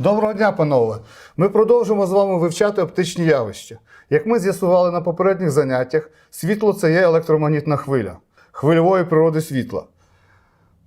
Доброго дня, панове! Ми продовжимо з вами вивчати оптичні явища. Як ми з'ясували на попередніх заняттях, світло це є електромагнітна хвиля хвильової природи світла.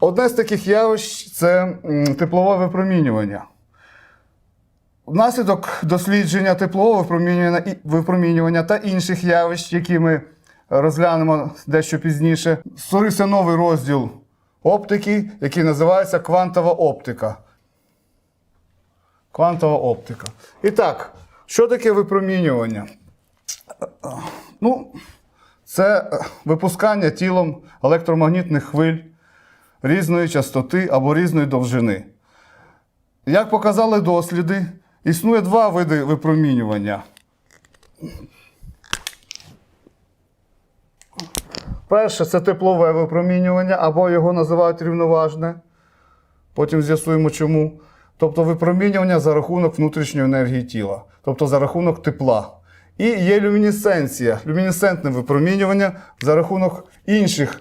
Одне з таких явищ це теплове випромінювання. Внаслідок дослідження теплового випромінювання, та інших явищ, які ми розглянемо дещо пізніше, створився новий розділ оптики, який називається квантова оптика. Квантова оптика. І так, що таке випромінювання? Ну, це е, випускання тілом електромагнітних хвиль різної частоти або різної довжини. Як показали досліди, існує два види випромінювання. Перше це теплове випромінювання, або його називають рівноважне. Потім з'ясуємо чому. Тобто випромінювання за рахунок внутрішньої енергії тіла, тобто за рахунок тепла. І є люмінесценція, люмінесцентне випромінювання за рахунок інших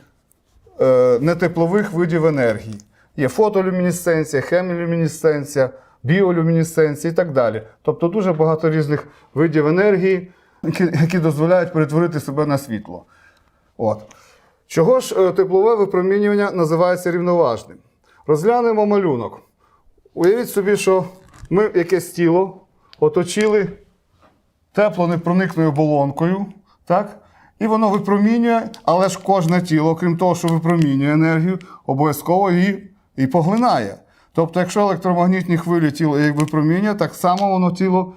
е, нетеплових видів енергії. Є фотолюмінесценція, хемілюмінесценція, біолюмінесценція і так далі. Тобто дуже багато різних видів енергії, які, дозволяють перетворити себе на світло. От. Чого ж е, теплове випромінювання називається рівноважним? Розглянемо малюнок. Уявіть собі, що ми якесь тіло оточили теплонепроникною оболонкою, так? і воно випромінює, але ж кожне тіло, крім того, що випромінює енергію, обов'язково її і поглинає. Тобто, якщо електромагнітні хвилі тіло їх випромінює, так само воно тіло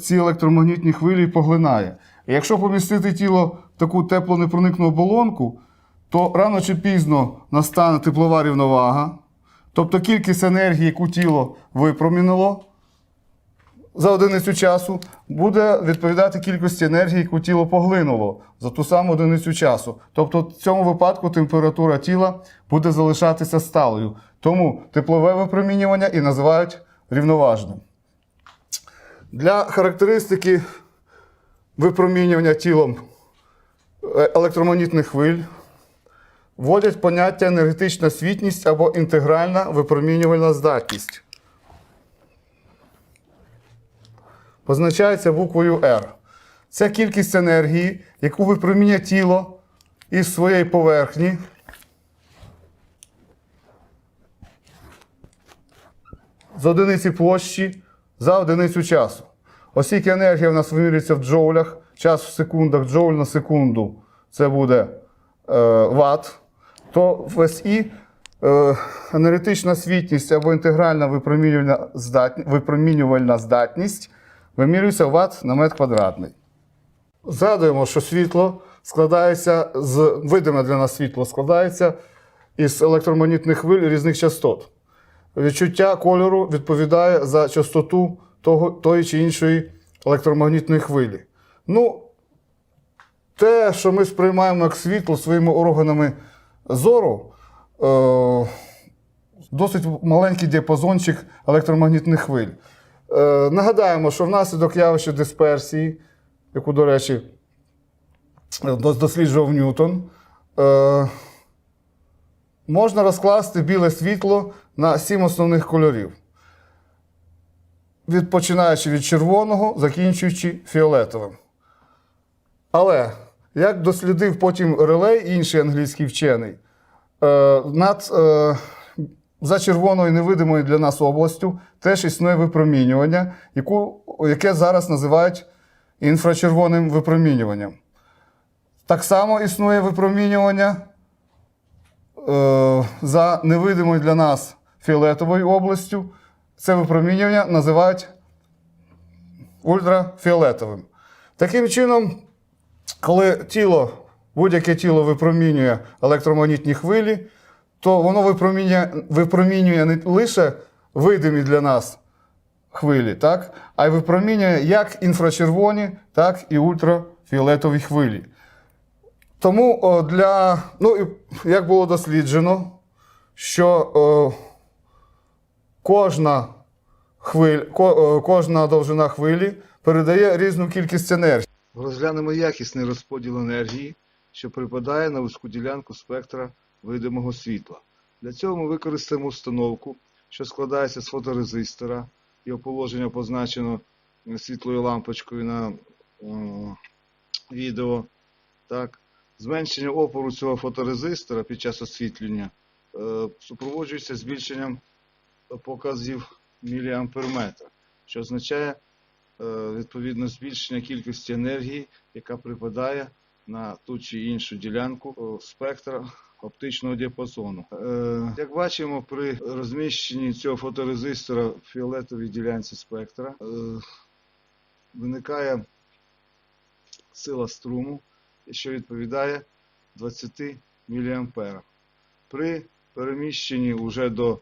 ці електромагнітні хвилі поглинає. І якщо помістити тіло в таку теплонепроникну оболонку, то рано чи пізно настане теплова рівновага, тобто кількість енергії, яку тіло випромінило за одиницю часу, буде відповідати кількості енергії, яку тіло поглинуло за ту саму одиницю часу. Тобто в цьому випадку температура тіла буде залишатися сталою. Тому теплове випромінювання і називають рівноважним. Для характеристики випромінювання тілом е, електромагнітних хвиль вводять поняття енергетична світність або інтегральна випромінювальна здатність. Позначається буквою R. Це кількість енергії, яку випромінює тіло із своєї поверхні. З одиниці площі за одиницю часу. Оскільки енергія в нас вимірюється в джоулях, час в секундах, джоуль на секунду це буде е, ватт, то в СІ е, енергетична світність або інтегральна випромінювальна, здатні, випромінювальна здатність вимірюється в на метр квадратний. Згадуємо, що світло складається з видиме для нас світло складається із електромагнітних хвиль різних частот. Відчуття кольору відповідає за частоту того, тої чи іншої електромагнітної хвилі. Ну, те, що ми сприймаємо як світло своїми органами зору, е, досить маленький діапазончик електромагнітних хвиль. Е, нагадаємо, що внаслідок явища дисперсії, яку, до речі, досліджував Ньютон, е, можна розкласти біле світло на сім основних кольорів. Від, починаючи від червоного, закінчуючи фіолетовим. Але, як дослідив потім релей, інший англійський вчений, е, над, е, за червоною невидимою для нас областю теж існує випромінювання, яку, яке зараз називають інфрачервоним випромінюванням. Так само існує випромінювання е, за невидимою для нас фіолетовою областю. Це випромінювання називають ультрафіолетовим. Таким чином, коли тіло, будь-яке тіло випромінює електромагнітні хвилі, то воно випромінює, випромінює не лише видимі для нас хвилі, так? а й випромінює як інфрачервоні, так і ультрафіолетові хвилі. Тому для, ну, як було досліджено, що о, кожна, хвиль, ко, о, кожна довжина хвилі передає різну кількість енергії. Розглянемо якісний розподіл енергії, що припадає на вузьку ділянку спектра видимого світла. Для цього ми використаємо установку, що складається з фоторезистора, його положення позначено світлою лампочкою на е, відео. Так. Зменшення опору цього фоторезистора під час освітлення е, супроводжується збільшенням показів міліамперметра, що означає е, відповідно збільшення кількості енергії, яка припадає на ту чи іншу ділянку о, спектра оптичного діапазону. Е, Як бачимо, при розміщенні цього фоторезистора в фіолетовій ділянці спектра е, виникає сила струму, що відповідає 20 мА. При переміщенні вже до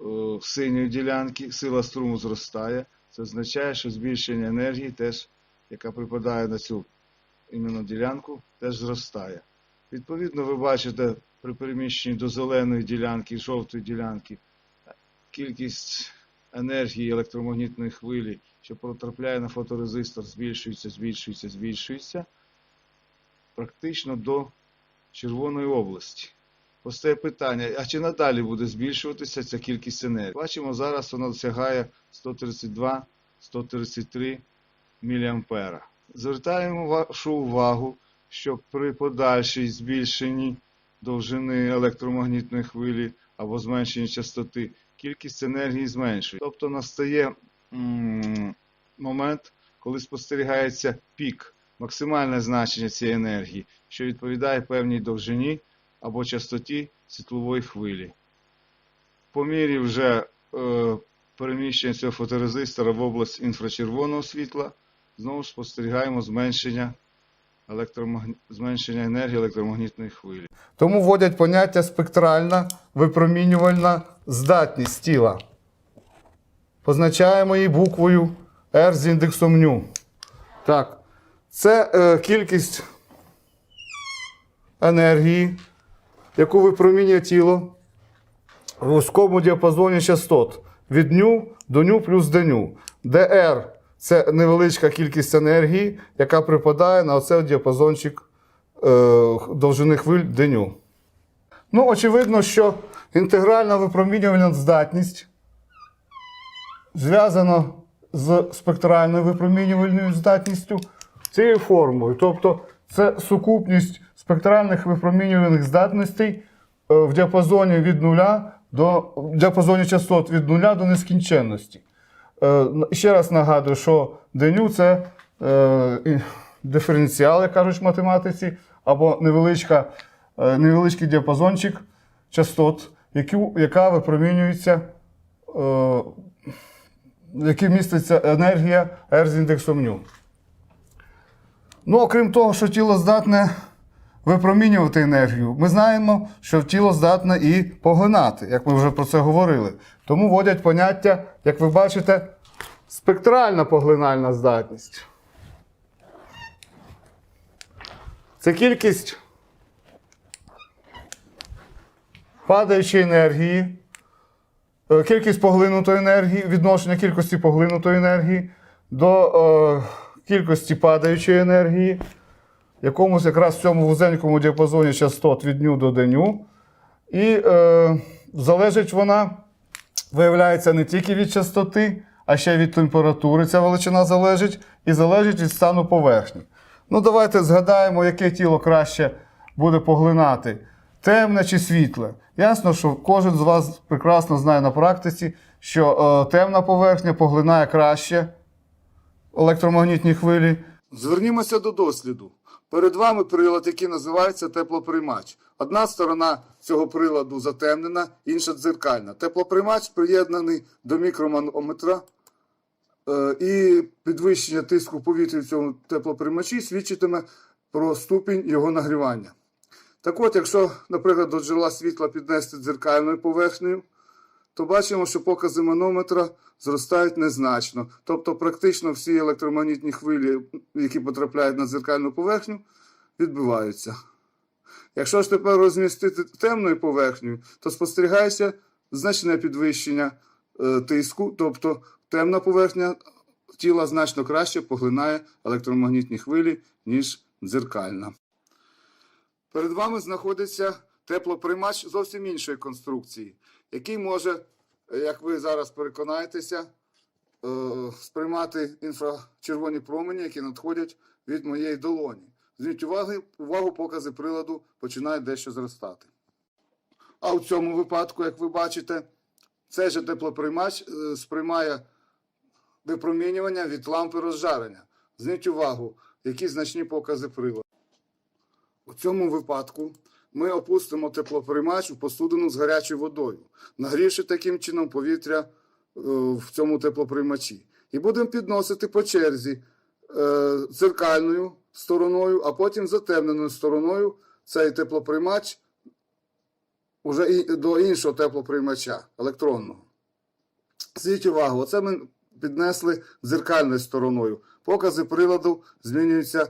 е, синьої ділянки сила струму зростає. Це означає, що збільшення енергії, теж, яка припадає на цю іменно ділянку, теж зростає. Відповідно, ви бачите при переміщенні до зеленої ділянки, жовтої ділянки, кількість енергії електромагнітної хвилі, що потрапляє на фоторезистор, збільшується, збільшується, збільшується, практично до червоної області. Постає питання, а чи надалі буде збільшуватися ця кількість енергії? Бачимо, зараз вона досягає 132-133 мА. Звертаємо вашу увагу, що при подальшій збільшенні довжини електромагнітної хвилі або зменшенні частоти, кількість енергії зменшує. Тобто настає момент, коли спостерігається пік, максимальне значення цієї енергії, що відповідає певній довжині або частоті світлової хвилі. По мірі вже е, переміщення цього фоторезистора в область інфрачервоного світла, знову ж спостерігаємо зменшення, електромагні... зменшення енергії електромагнітної хвилі. Тому вводять поняття спектральна випромінювальна здатність тіла. Позначаємо її буквою R з індексом ню. Так. Це е, кількість енергії, яку випромінює тіло в вузькому діапазоні частот від ню до ню плюс деню. де R це невеличка кількість енергії, яка припадає на оцей діапазончик е, довжини хвиль деню. Ну, очевидно, що інтегральна випромінювальна здатність зв'язана з спектральною випромінювальною здатністю цією формулою. Тобто це сукупність спектральних випромінювальних здатностей е, в діапазоні від нуля до діапазоні частот від нуля до нескінченності. Е, Ще раз нагадую, що деню це е, і- диференціал, як кажуть в математиці, або невеличка, невеличкий діапазончик частот, які, яка випромінюється, в міститься енергія R з індексом ню. Ну, окрім того, що тіло здатне випромінювати енергію, ми знаємо, що тіло здатне і поглинати, як ми вже про це говорили. Тому вводять поняття, як ви бачите, спектральна поглинальна здатність. Це кількість падаючої енергії, е, кількість поглинутої енергії, відношення кількості поглинутої енергії до е, кількості падаючої енергії, якомусь якраз в цьому вузенькому діапазоні частот від ню до деню. І е, залежить вона, виявляється, не тільки від частоти, а ще й від температури. Ця величина залежить, і залежить від стану поверхні. Ну, давайте згадаємо, яке тіло краще буде поглинати: темне чи світле. Ясно, що кожен з вас прекрасно знає на практиці, що е, темна поверхня поглинає краще електромагнітні хвилі. Звернімося до досліду. Перед вами прилад, який називається теплоприймач. Одна сторона цього приладу затемнена, інша дзеркальна. Теплоприймач приєднаний до мікроманометра, е, і підвищення тиску повітря в цьому теплоприймачі свідчитиме про ступінь його нагрівання. Так от, якщо, наприклад, до джерела світла піднести дзеркальною поверхнею, то бачимо, що покази манометра зростають незначно. Тобто, практично всі електромагнітні хвилі, які потрапляють на дзеркальну поверхню, відбиваються. Якщо ж тепер розмістити темною поверхнею, то спостерігається значне підвищення е, тиску, тобто темна поверхня тіла значно краще поглинає електромагнітні хвилі, ніж дзеркальна. Перед вами знаходиться теплоприймач зовсім іншої конструкції, який може, як ви зараз переконаєтеся, е, сприймати інфрачервоні промені, які надходять від моєї долоні. Зверніть увагу, увагу, покази приладу починають дещо зростати. А в цьому випадку, як ви бачите, цей же теплоприймач е, сприймає випромінювання від лампи розжарення. Зверніть увагу, які значні покази приладу. У цьому випадку ми опустимо теплоприймач у посудину з гарячою водою, нагрівши таким чином повітря е, в цьому теплоприймачі. І будемо підносити по черзі е, дзеркальною стороною, а потім затемненою стороною цей теплоприймач уже до іншого теплоприймача електронного. Зверніть увагу, оце ми піднесли дзеркальною стороною. Покази приладу змінюються е,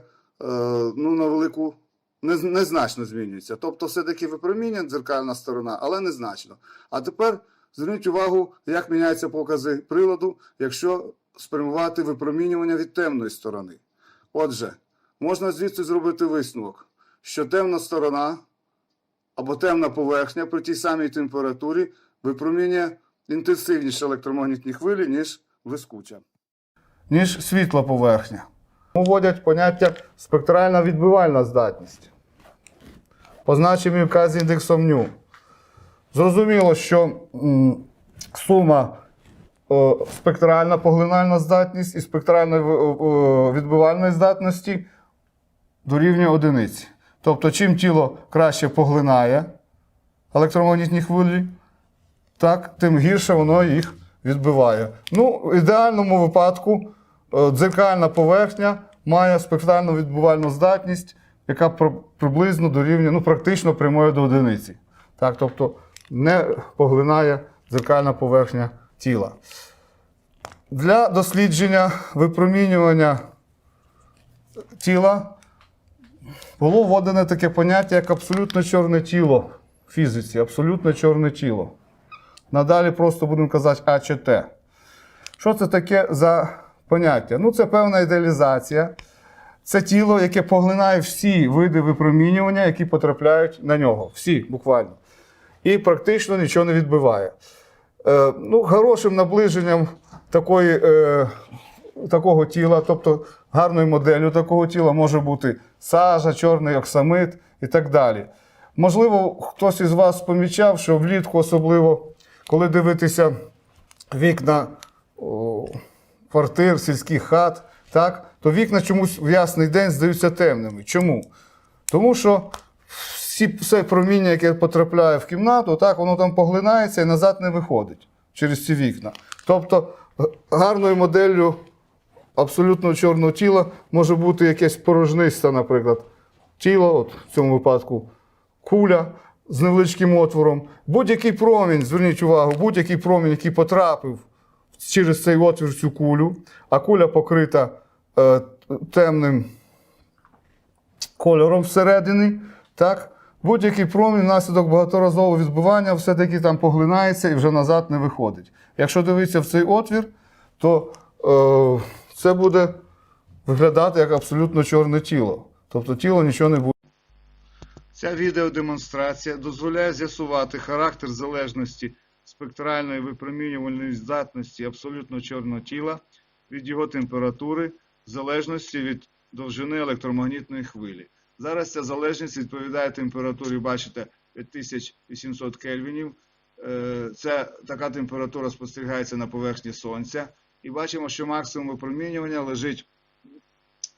ну, на велику, незначно змінюються. Тобто, все-таки випромінює дзеркальна сторона, але незначно. А тепер зверніть увагу, як міняються покази приладу, якщо спрямувати випромінювання від темної сторони. Отже, можна звідси зробити висновок, що темна сторона або темна поверхня при тій самій температурі випромінює інтенсивніші електромагнітні хвилі, ніж блискуча. Ніж світла поверхня. Вводять поняття спектральна відбивальна здатність. Позначені вказі індексом ню. Зрозуміло, що сума спектральна поглинальна здатність і спектральна в- відбивальної здатності дорівнює одиниці. Тобто, чим тіло краще поглинає електромагнітні хвилі, так, тим гірше воно їх відбиває. Ну, в ідеальному випадку е, дзеркальна поверхня має спектральну відбивальну здатність, яка приблизно дорівнює, ну, практично прямою до одиниці. Так, тобто не поглинає дзеркальна поверхня тіла. Для дослідження випромінювання тіла було введене таке поняття, як абсолютно чорне тіло в фізиці, абсолютно чорне тіло. Надалі просто будемо казати А чи Т. Що це таке за поняття? Ну, це певна ідеалізація. Це тіло, яке поглинає всі види випромінювання, які потрапляють на нього. Всі, буквально. І практично нічого не відбиває. Е, ну, хорошим наближенням такої, е, такого тіла, тобто гарною моделлю такого тіла може бути сажа, чорний оксамит і так далі. Можливо, хтось із вас помічав, що влітку, особливо, коли дивитися вікна о, квартир, сільських хат, так, то вікна чомусь в ясний день здаються темними. Чому? Тому що всі, все проміння, яке потрапляє в кімнату, так, воно там поглинається і назад не виходить через ці вікна. Тобто гарною моделлю абсолютно чорного тіла може бути якесь порожнисте, наприклад, тіло, от в цьому випадку куля з невеличким отвором. Будь-який промінь, зверніть увагу, будь-який промінь, який потрапив через цей отвір цю кулю, а куля покрита е, темним кольором всередині, так? Будь-який промінь внаслідок багаторазового відбивання все-таки там поглинається і вже назад не виходить. Якщо дивитися в цей отвір, то е, це буде виглядати як абсолютно чорне тіло. Тобто тіло нічого не буде. Ця відеодемонстрація дозволяє з'ясувати характер залежності спектральної випромінювальної здатності абсолютно чорного тіла від його температури, в залежності від довжини електромагнітної хвилі. Зараз ця залежність відповідає температурі, бачите, 5800 кельвінів. Е, Це така температура спостерігається на поверхні Сонця. І бачимо, що максимум випромінювання лежить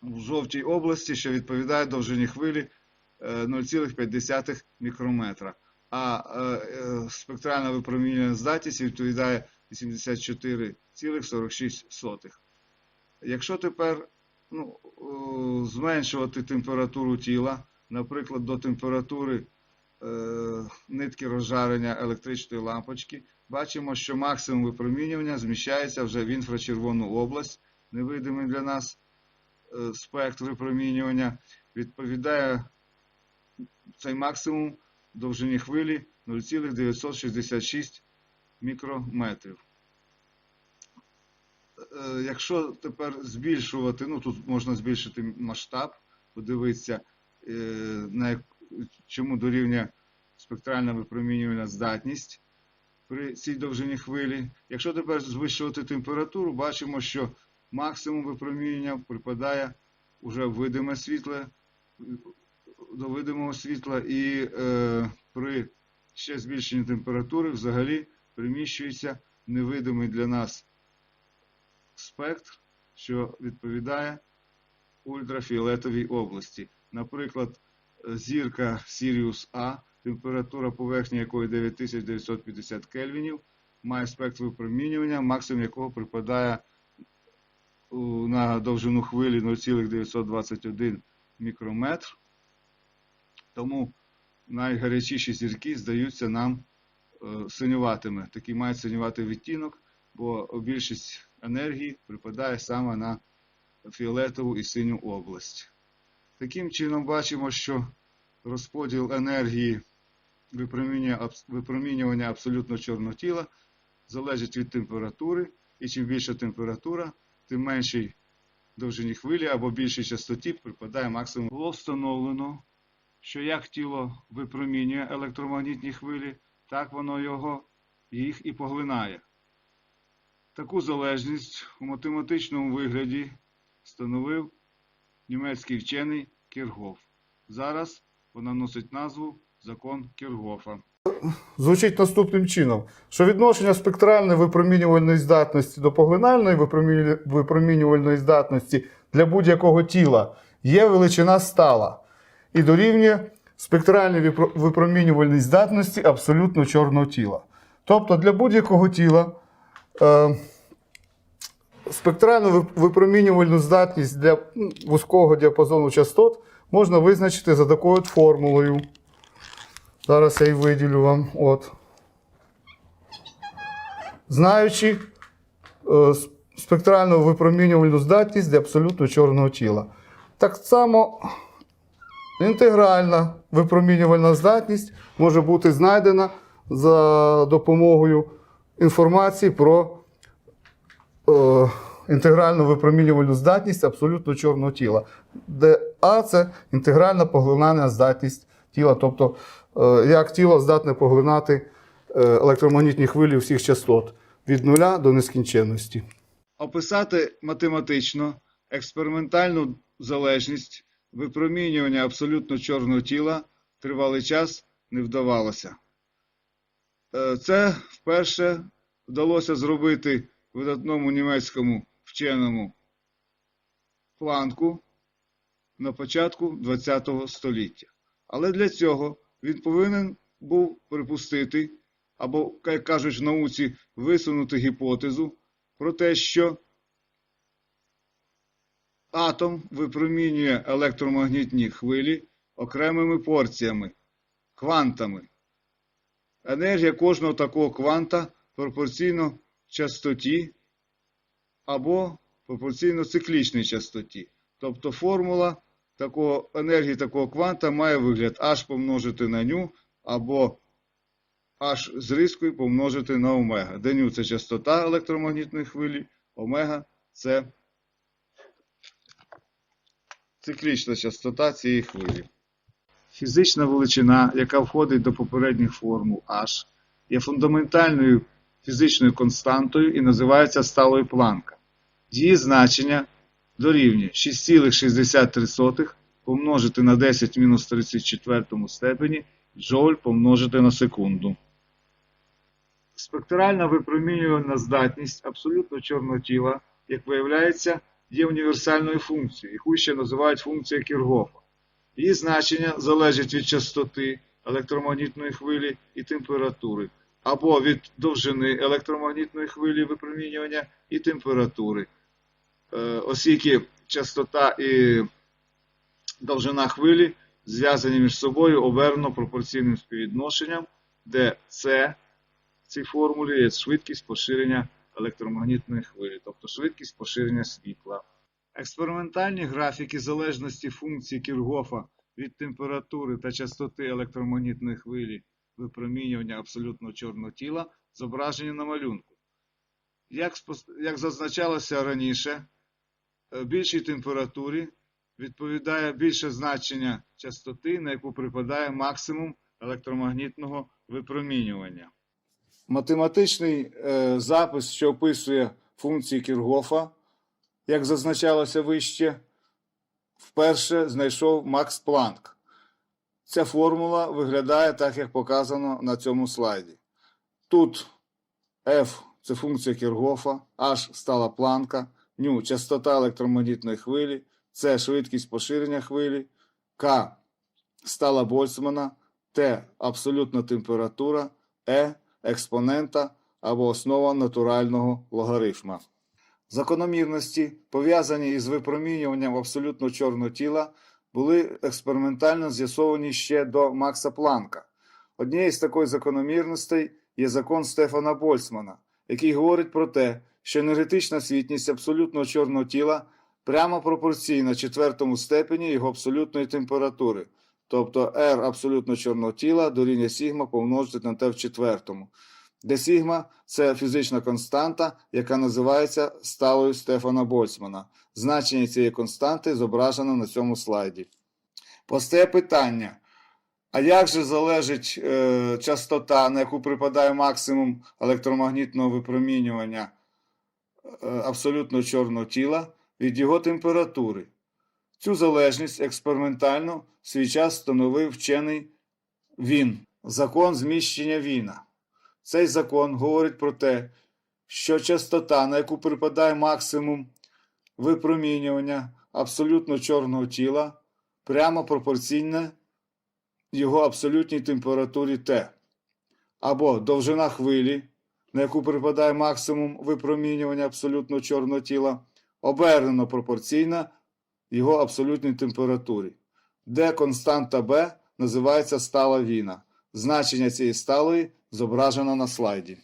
в жовтій області, що відповідає довжині хвилі е, 0,5 мікрометра. А е, е, спектральна випромінювальна здатність відповідає 84,46. Якщо тепер ну, о, зменшувати температуру тіла, наприклад, до температури е, нитки розжарення електричної лампочки, бачимо, що максимум випромінювання зміщається вже в інфрачервону область, невидимий для нас е, спектр випромінювання, відповідає цей максимум довжині хвилі 0,966 мікрометрів. Е, Якщо тепер збільшувати, ну тут можна збільшити масштаб, подивитися, е, на чому дорівнює спектральна випромінювальна здатність, при цій довжині хвилі. Якщо тепер звищувати температуру, бачимо, що максимум випромінення припадає уже видиме світле, до видимого світла, і е, при ще збільшенні температури взагалі приміщується невидимий для нас спектр, що відповідає ультрафіолетовій області. Наприклад, зірка Сіріус А, температура поверхні якої 9950 кельвінів, має спектр випромінювання, максимум якого припадає на довжину хвилі 0,921 мікрометр. Тому найгарячіші зірки здаються нам е, синюватими. Такий мають синюватий відтінок, бо більшість енергії припадає саме на фіолетову і синю область. Таким чином бачимо, що розподіл енергії випромінювання, абсолютно чорного тіла залежить від температури, і чим більша температура, тим меншій довжині хвилі або більшій частоті припадає максимум. Було встановлено, що як тіло випромінює електромагнітні хвилі, так воно його їх і поглинає. Таку залежність у математичному вигляді встановив німецький вчений Кіргоф. Зараз вона носить назву Закон Кіргофа. звучить наступним чином, що відношення спектральної випромінювальної здатності до поглинальної випромінювальної здатності для будь-якого тіла є величина стала і дорівнює спектральній випро- випромінювальній здатності абсолютно чорного тіла. Тобто для будь-якого тіла е, спектральну випромінювальну здатність для вузького діапазону частот можна визначити за такою формулою. Зараз я її виділю вам. От. Знаючи е, спектральну випромінювальну здатність для абсолютно чорного тіла. Так само інтегральна випромінювальна здатність може бути знайдена за допомогою інформації про е, інтегральну випромінювальну здатність абсолютно чорного тіла, де А це інтегральна поглинальна здатність тіла, тобто е, як тіло здатне поглинати е, електромагнітні хвилі всіх частот від нуля до нескінченності. Описати математично експериментальну залежність випромінювання абсолютно чорного тіла тривалий час не вдавалося. Е, Це вперше вдалося зробити видатному німецькому вченому Планку на початку ХХ століття. Але для цього він повинен був припустити, або, як кажуть в науці, висунути гіпотезу про те, що атом випромінює електромагнітні хвилі окремими порціями, квантами. Енергія кожного такого кванта пропорційно частоті або пропорційно циклічній частоті. Тобто формула такого, енергії такого кванта має вигляд h помножити на ню або h з рискою помножити на омега, де ню це частота електромагнітної хвилі, омега це циклічна частота цієї хвилі. Фізична величина, яка входить до попередніх формул h, є фундаментальною фізичною константою і називається сталою планка. Її значення дорівнює 6,63 помножити на 10 мінус 34 степені джоуль помножити на секунду. Спектральна випромінювальна здатність абсолютно чорного тіла, як виявляється, є універсальною функцією, яку ще називають функція Кіргофа. Її значення залежить від частоти електромагнітної хвилі і температури, або від довжини електромагнітної хвилі випромінювання і температури. Е, Оскільки частота і довжина хвилі зв'язані між собою обернено пропорційним співвідношенням, де С в цій формулі є швидкість поширення електромагнітної хвилі, тобто швидкість поширення світла. Експериментальні графіки залежності функції Кіргофа від температури та частоти електромагнітної хвилі випромінювання абсолютно чорного тіла зображені на малюнку. Як, як зазначалося раніше, е, більшій температурі відповідає більше значення частоти, на яку припадає максимум електромагнітного випромінювання. Математичний е, запис, що описує функції Кіргофа, як зазначалося вище, вперше знайшов Макс Планк. Ця формула виглядає так, як показано на цьому слайді. Тут F це функція Кіргофа, H стала планка, ню частота електромагнітної хвилі, С швидкість поширення хвилі, К стала Больцмана, Т абсолютна температура, Е експонента або основа натурального логарифма. Закономірності, пов'язані із випромінюванням абсолютно чорного тіла, були експериментально з'ясовані ще до Макса Планка. Однією з таких закономірностей є закон Стефана Больцмана, який говорить про те, що енергетична світність абсолютного чорного тіла прямо пропорційна четвертому степені його абсолютної температури, тобто R абсолютно чорного тіла дорівнює сігма помножити на Т в четвертому, де сігма це фізична константа, яка називається сталою Стефана Больцмана. Значення цієї константи зображено на цьому слайді. Постає питання. А як же залежить е, частота, на яку припадає максимум електромагнітного випромінювання е, абсолютно чорного тіла від його температури? Цю залежність експериментально в свій час встановив вчений Він, закон зміщення Віна. Цей закон говорить про те, що частота, на яку припадає максимум випромінювання абсолютно чорного тіла, прямо пропорційна його абсолютній температурі Т, або довжина хвилі, на яку припадає максимум випромінювання абсолютно чорного тіла, обернено пропорційна його абсолютній температурі, де константа Б називається стала віна. Значення цієї сталої зображено на слайді.